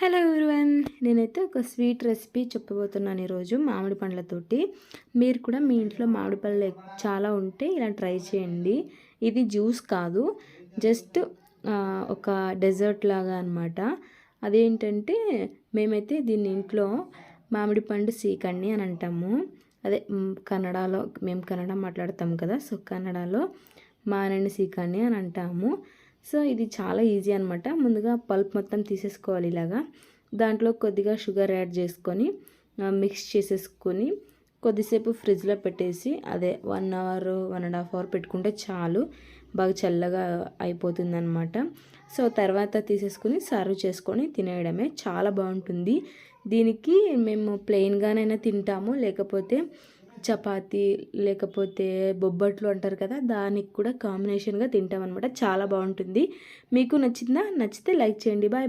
Hello everyone నేనైతే ఒక sweet recipe చెప్పబోతున్నాను ఈరోజు మామిడి పండ్లతోటి మీరు కూడా మీ ఇంట్లో మామిడి పళ్ళు చాలా ఉంటే ఇలా ట్రై చేయండి. ఇది జ్యూస్ కాదు జస్ట్ ఒక డెజర్ట్ లాగా అనమాట అదేంటంటే మేమైతే దీన్ని ఇంట్లో మామిడి పండు సీకండి అని అంటాము. అదే కన్నడలో మేము కన్నడ మాట్లాడతాం కదా సో కన్నడలో మానని సీకండి అని అంటాము. సో ఇది చాలా ఈజీ అనమాట ముందుగా పల్ప్ మొత్తం తీసేసుకోవాలి ఇలాగా. దాంట్లో కొద్దిగా షుగర్ యాడ్ చేసుకొని మిక్స్ చేసేసుకొని కొద్దిసేపు ఫ్రిడ్జ్లో పెట్టేసి అదే one hour one and half hour పెట్టుకుంటే చాలు. బాగా చల్లగా అయిపోతుందన్నమాట. సో తర్వాత తీసేసుకుని సర్వ్ చేసుకొని తినేయడమే. చాలా బాగుంటుంది. దీనికి మేము ప్లెయిన్గానైనా తింటాము లేకపోతే చపాతి లేకపోతే బొబ్బట్లు అంటారు కదా దానికి కూడా కాంబినేషన్గా తింటాం అనమాట చాలా బాగుంటుంది. మీకు నచ్చిందా? నచ్చితే లైక్ చేయండి. Bye bye